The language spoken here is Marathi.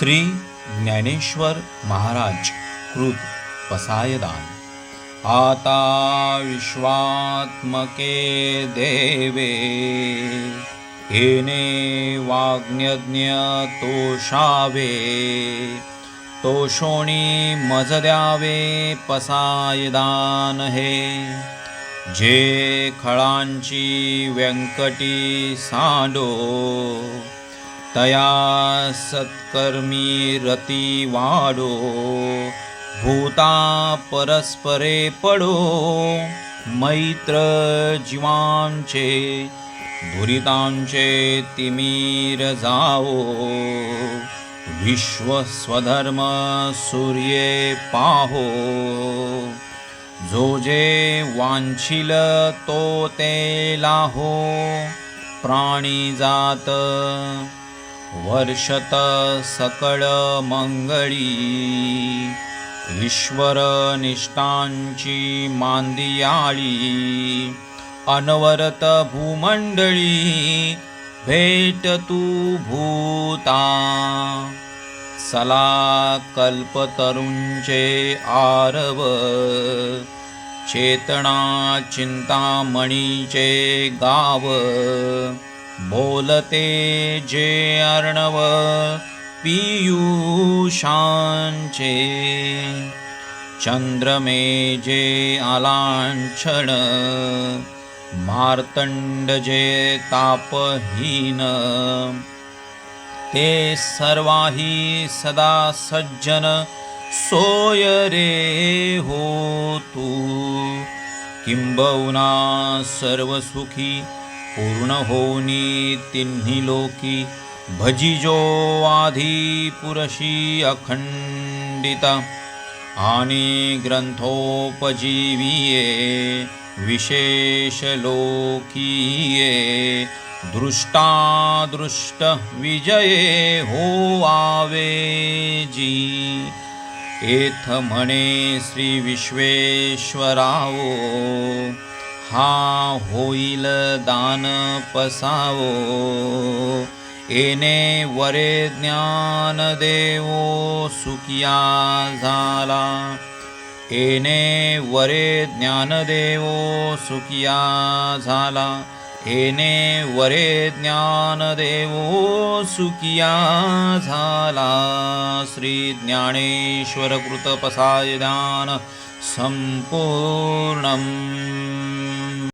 श्री ज्ञानेश्वर महाराज कृत पसायदान. आता विश्वात्मके देवे येने वाग्यज्ञ तोषावे तोषोणी मज द्यावे पसायदान हे. जे खळांची व्यंकटी सांडो तया सत्कर्मी रती वाडो भूता परस्परे पडो मैत्र जीवांचे दुरितांचे तिमीर जाओ विश्व स्वधर्म सूर्ये पाहो। जो जे वांछिल तो ते लाहो प्राणी जात वर्षत सकळ मंगळी. ईश्वर निष्ठांची मांदियाळी. अनवरत भूमंडळी भेट तू भूता. सला कल्पतरुंचे आरव. चेतना चिंतामणीचे गाव. बोलते जे अर्णव पियुषांचे. चंद्रमे जे आलांछण मार्तंड जे तापहीन. ते सर्वाही सदा सज्जन सोय रे हो तू. किंबहुना सर्व सुखी पूर्ण होनी तिन्ही लोकी। भजिजो भजिजोऽपुरषी अखण्डित। आनी ग्रन्थोपजीविये विशेषलोकीये। दृष्टादृष्टविजये हो वावे जी एथ मणे श्रीविश्वेश्वरावो। हा होईल दान पसावो. येणे वरे ज्ञान देवो सुखिया झाला. येणे वरे ज्ञान देवो झाला. एने वरे ज्ञान देवो सुकिया झाला। श्री ज्ञानेश्वर कृत पसायदान संपूर्णम्।